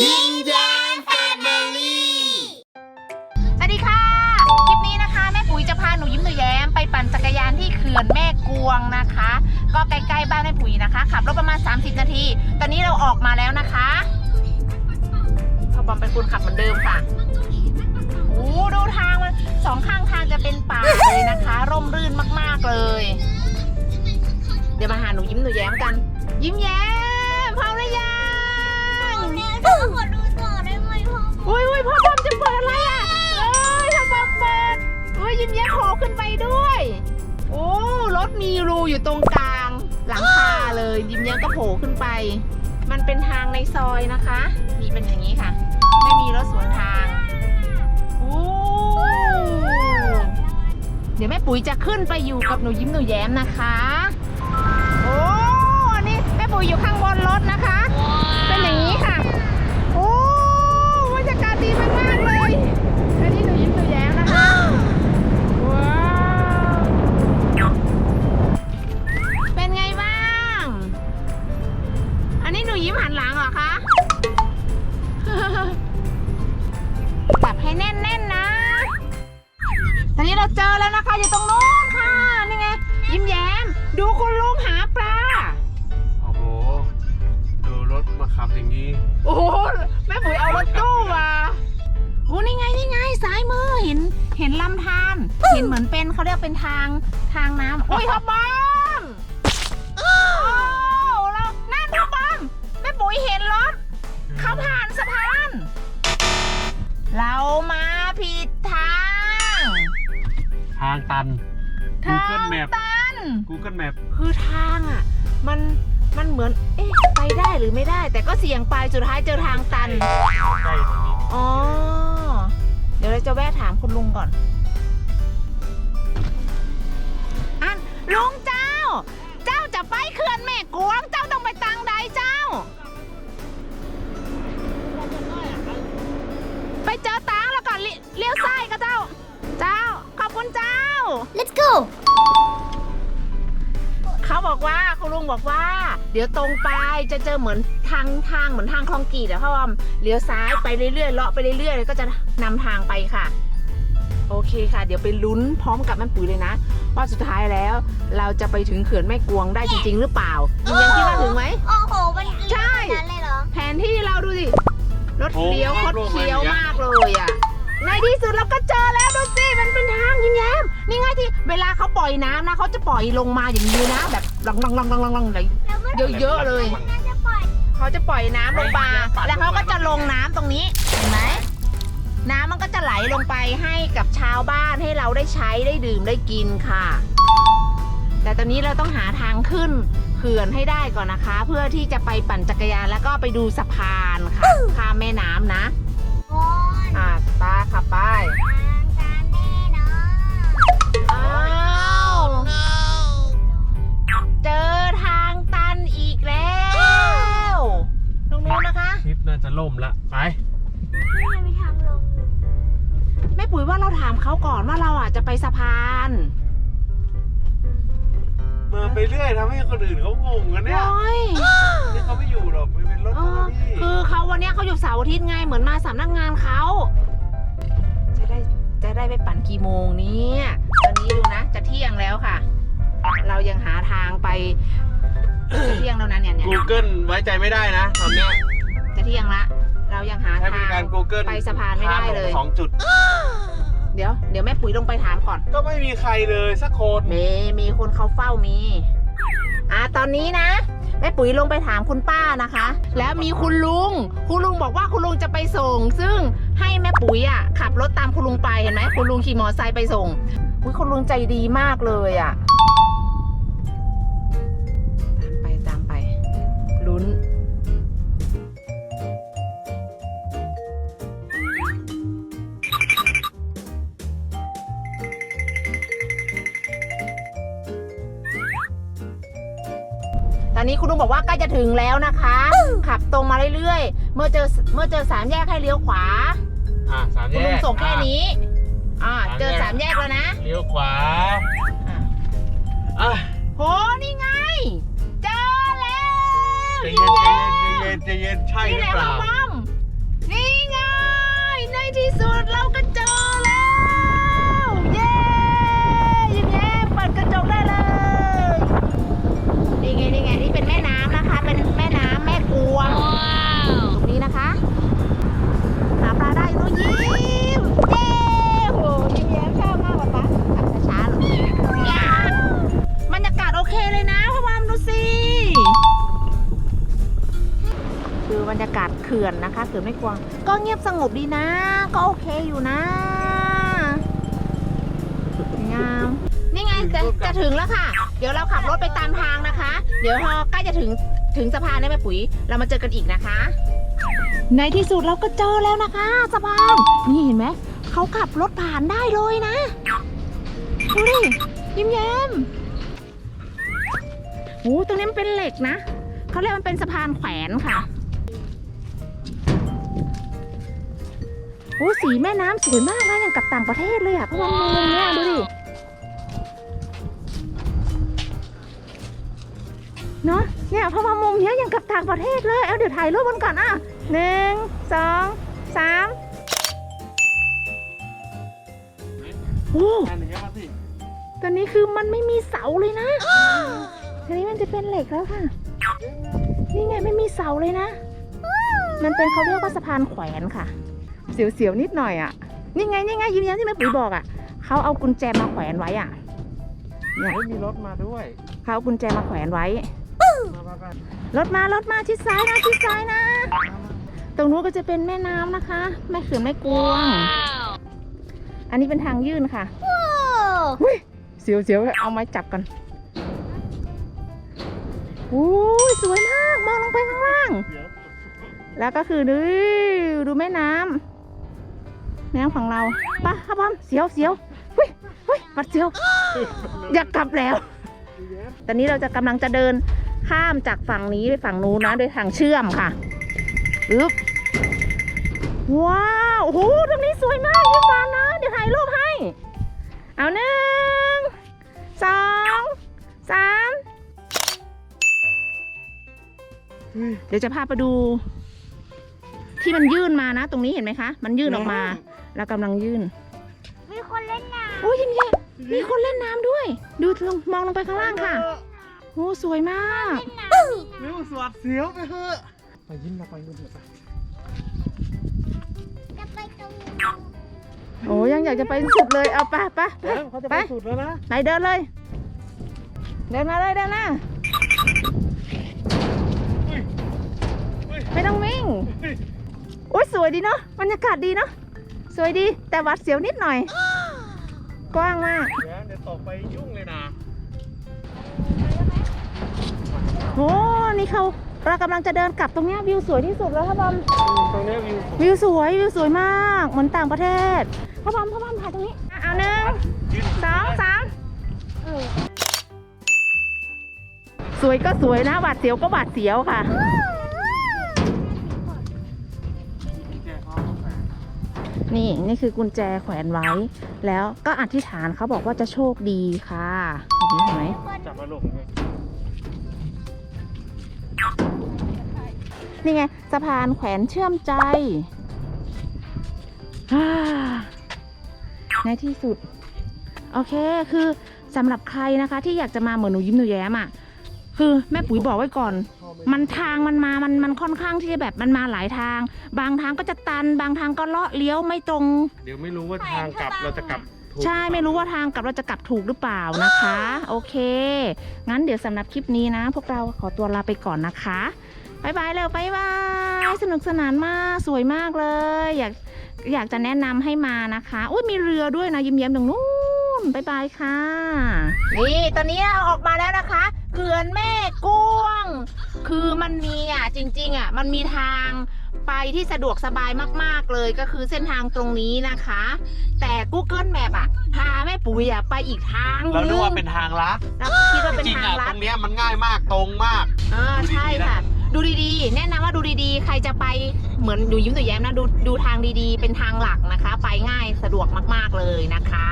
ยิ้มแย้มแฟมิลี่สวัสดีค่ะ คลิปนี้นะคะ แม่ปุ๋ยจะพาหนูยิ้มหนูแย้มไปปั่นจักรยานที่เขื่อนแม่กวงนะคะ ก็ใกล้ๆบ้านแม่ปุ๋ยนะคะขับรถประมาณ 30 นาที ตอนนี้เราออกมาแล้วนะคะพ่อบอมเป็นคนขับเหมือนเดิมค่ะโอ้ดูทางมันสองข้างทางจะเป็นป่าเลยนะคะ ร่มรื่นมากๆเลย เดี๋ยวมาหาหนูยิ้มหนูแย้มกัน ยิ้มแย้ม ยิ้มแย้มโผล่ขึ้นไปด้วย โอ้รถมีรูอยู่ตรงกลาง หลังคาเลย ยิ้มแย้มก็โผล่ขึ้นไป มันเป็นทางในซอยนะคะนี่เป็นอย่างนี้ค่ะ ไม่มีรถสวนทางโอ้เดี๋ยวแม่ปุ๋ยจะขึ้นไปอยู่กับหนูยิ้มหนูแย้มนะคะ จับให้แน่นๆนะ ตอนนี้เราเจอแล้วนะคะ อยู่ตรงนู้นค่ะ นี่ไง ยิ้มแย้ม ดูคุณลุงหาปลา โอ้โห ดูรถมาขับอย่างนี้ โอ้โห แม่ปุ๋ยเอารถตู้มาโอ้นี่ไง นี่ไง ซ้ายมือเห็น เห็นลำธาร เห็นเหมือนเป็นเขาเรียกเป็นทาง ทางน้ำโอ้ยพ่อบอม เรามาผิดทางทางตันทาง Google Map ตัน Google Map คือทางอะ มันมันเหมือนเอ๊ะไปได้หรือไม่ได้ แต่ก็เสี่ยงไปสุดท้ายเจอทางตัน ใกล้ตรงนี้อ๋อ เดี๋ยวเราจะแวะถามคุณลุงก่อน อันลุงเจ้ เดี๋ยวตรงไปจะเจอเหมือนทางทางเหมือนทางคลองกรีดอะพ่อวอมเลี้ยวซ้ายไปเรื่อยๆเลาะไปเรื่อยๆแล้วก็จะนำทางไปค่ะ โอเคค่ะ เดี๋ยวไปลุ้นพร้อมกับแม่ปุ๋ยเลยนะว่าสุดท้ายแล้วเราจะไปถึงเขื่อนแม่กวงได้จริง ๆ หรือเปล่ายังยังคิดว่าถึงไหมโอ้โหมันใช่ขนาดนั้นเลยเหรอแผนที่เราดูสิรถเลี้ยวคดเคี้ยวมากเลยอะในที่สุดเราก็เจอแล้วดูสิมันเป็นทางยิ้มแย้มนี่ไงที่เวลาเขาปล่อยน้ำนะเขาจะปล่อยลงมาอย่างนี้นะ แบบลังลังลังลังลังลัง เลยแล้วมันเยอะๆเลยน่าจะปล่อยเขาจะปล่อยน้ำลงมาแล้วเขาก็จะลงน้ำตรงนี้เห็นไหมน้ำมันก็จะไหลลงไปให้กับชาวบ้านให้เราได้ใช้ได้ดื่มได้กินค่ะ แต่ตอนนี้เราต้องหาทางขึ้นเขื่อนให้ได้ก่อนนะคะ เพื่อที่จะไปปั่นจักรยานแล้วก็ไปดูสะพานค่ะข้ามแม่น้ำนะโอ้ยอ่าป้าขับไป ลิปน่าจะล่มละไปไม่มีทางลงแม่ปุ๋ยว่าเราถามเขาก่อนว่าเราอะจะไปสะพานมาไปเรื่อยทำให้คนอื่นเขางงกันเนี่ยโอ้ยนี่เขาไม่อยู่หรอกมันเป็นรถเอเจ้าหอน้าที่คือเขาวันเนี้ยเขาอยู่เสาร์อาทิตย์ไงเหมือนมาสำนักงานเขาจะได้จะได้ไปปั่นกี่โมงเนี่ยตอนนี้ดูนะ จะเที่ยงแล้วค่ะ เรายังหาทางไป จะเที่ยงแล้วนะเนี่ยเนี่ยกูเกิลไว้ใจไม่ได้นะตอนเนี้ย จะเที่ยงละ เรายังหาใช้บทาริงการ Google ไปสะพานไม่ได้เลย สองจุด เดี๋ยวเดี๋ยวแม่ปุ๋ยลงไปถามก่อน ก็ไม่มีใครเลยสักคน มีมีคนเขาเฝ้ามี อ่าตอนนี้นะแม่ปุ๋ยลงไปถามคุณป้านะคะ แล้วมีคุณลุง คุณลุงบอกว่าคุณลุงจะไปส่ง ซึ่งให้แม่ปุ๋ยอะขับรถตามคุณลุงไปเห็นไหมคุณลุงขี่มอเตอร์ไซค์ไปส่งอุ้ยคุณลุงใจดีมากเลยอะ อนนี้คุณลุงบอกว่าใกล้จะถึงแล้วนะคะ ขับตรงมาเรื่อยๆ เมื่อเจอเมื่อเจอสามแยกให้เลี้ยวขวาคุณลุงส่งแค่นี้ อ่า เจอสามแยกแล้วนะเลี้ยวขวาอ่อโหนี่ไง เจอแล้วใจเย็นใจเย็นใจเย็นใจเย็นใช่หรือเปล่านี่ไง ในที่สุดเราก็เจอแล้ว เย้ยิ้มแย้มเปิดกระจกได้เลย นี่ไงนี่ไงนี่็นแม่น้ำแม่กวงตรงนี้นะคะ หาปลาได้รู้ยิ้มเจ้โหยิ้มแย้มชอบมากป๊าขับช้าๆเลยบรรยากาศโอเคเลยนะพ่อวามดูสิคือบรรยากาศเขื่อนนะคะเขื่อนไม่กวาง ก็เงียบสงบดีนะ ก็โอเคอยู่นะงามนี่ไงจะจะถึงแล้วค่ะ เดี๋ยวเราขับรถไปตามทางนะคะ เดี๋ยวพอใกล้จะถึง ถึงสะพานได้ไหมปุ๋ย เรามาเจอกันอีกนะคะ ในที่สุดเราก็เจอแล้วนะคะสะพานนี่เห็นไหมเขาขับรถผ่านได้เลยนะดูดิยิ้มแย้มโอ้ตรงนี้มันเป็นเหล็กนะเขาเรียกมันเป็นสะพานแขวนค่ะโอ้สีแม่น้ำสวยมากนะอย่างกับต่างประเทศเลยอะเพราะว่ามุมเนี้ยดูดิ เนาะเนี่ยเพราะว่ามุมเนี้ยอย่างกับต่างประเทศเลย เอาเดี๋ยวถ่ายรูปกันก่อนอะหนึ่งสองสามโอ้อันนี้มาสิตอนนี้คือมันไม่มีเสาเลยนะทีนี้มันจะเป็นเหล็กแล้วค่ะ นี่ไงไม่มีเสาเลยนะ มันเป็นเขาเรียกว่าสะพานแขวนค่ะ เสียวๆนิดหน่อยอะ นี่ไงนี่ไงยืนยันที่แม่ปุ๋ยบอกอะ เขาเอากุญแจมาแขวนไว้อะเนี่ยเฮ้ยมีรถมาด้วย เขาเอากุญแจมาแขวนไว้มาบ้าน รถมารถมาชิดซ้ายนะชิดซ้ายนะ ตรงนู้นก็จะเป็นแม่น้ำนะคะ แม่เขื่อนแม่กวง อันนี้เป็นทางยื่นค่ะ Whoa! เสียวเสียวๆเอาไม้จับกันโอ้ยสวยมาก มองลงไปข้างล่างเดี๋ยวแล้วก็คือดูดูแม่น้ำแม่น้ำของเราปะครับพอมเสียวเสียวเฮ้ยเฮ้ยปัดเสียว อยากกลับแล้ว ตอนนี้เราจะกำลังจะเดิน ข้ามจากฝั่งนี้ไปฝั่งนู้นนะโดยทางเชื่อมค่ะอึ๊บว้าวโอ้โหตรงนี้สวยมากยิ้มหวานนะ เดี๋ยวถ่ายรูปให้ เอาหนึ่งสองสามเดี๋ยวจะพาไปดู ที่มันยื่นมานะ ตรงนี้เห็นไหมคะ มันยื่นออกมาแล้วกำลังยื่น มีคนเล่นน้โอ้ยยิ้มแย้มมีคนเล่นน้ำด้วย ดูลงมองลงไปข้างล่างค่ะ โอ้สวยมากำเล่นน้ำเร็วสวัสดเสียวไปเถอะไปยิ้มเราไปนู่นเถอะไปจะไปตรงนี้โอ้ยังอยากจะไปสุดเลยเอาไปไปไปแล้วเขาจะไปสุดแล้วนะไปเดินเลย เดินมาเลยเดินมาไม่ต้องวิ่งโอ้ยสวยดีเนาะบรรยากาศดีเนาะสวยดีแต่หวัดเสียวนิดหน่อย กว้างมากเดี๋ยวเดี๋ยวตกไปยุ่งเลยนะ โอ้นี่เขาเรากำลังจะเดินกลับตรงเนี้ยวิวสวยที่สุดแล้วครับบอมตรงนี้วิววิวสวยวิวสวยมากเหมือนต่างประเทศพ่อบอมพ่อบอมถ่ายตรงนี้อะเอาหนึ่งยืนสองสามสวยก็สวยนะหวาดเสียวก็หวาดเสียวค่ะแกเขาแฝงนี่นี่คือกุญแจแขวนไว้ แล้วก็อธิษฐานเขาบอกว่าจะโชคดีค่ะเห็นไหมจับมาลงเลย นี่ไงสะพานแขวนเชื่อมใจอ่าในที่สุด โอเคคือสำหรับใครนะคะ ที่อยากจะมาเหมือนหนูยิ้มหนูแย้มอะคือแม่ปุ๋ยบอกไว้ก่อน มันทางมันมา มันมันค่อนข้างที่จะแบบมันมาหลายทาง บางทางก็จะตัน บางทางก็เลาะเลี้ยวไม่ตรง เดี๋ยวไม่รู้ว่าทางกลับเราจะกลับถูก ใช่ไม่รู้ว่าทางกลับเราจะกลับถูกหรือเปล่านะคะ โอเค งั้นเดี๋ยวสำหรับคลิปนี้นะ พวกเราขอตัวลาไปก่อนนะคะบายบายเร็วบายบายสนุกสนานมากสวยมากเลย อยากอยากจะแนะนำให้มานะคะอุ้ยมีเรือด้วยนะยิ้มแย้มตรงนู้นบายบายค่ะนี่ตอนนี้เราออกมาแล้วนะคะเขื่อนแม่กวงคือมันมีอะจริง ๆ อะ มันมีทาง ไปที่สะดวกสบายมากๆเลยก็คือเส้นทางตรงนี้นะคะ แต่ Google Map อะพาแม่ปุ๋ยอะไปอีกทางเราดูนึงว่าเป็นทางลัดเราคิดว่าเป็นจริงทางๆอะลัตดรงเนี้ยมันง่ายมากตรงมากอ่าดูดีๆใช่ค่ะ ดูดีๆ แนะนำว่าดูดีๆ ใครจะไปเหมือนดูยิ้มตัวแย้มนะดูดูทางดีๆ เป็นทางหลักนะคะ ไปง่ายสะดวกมากๆเลยนะคะ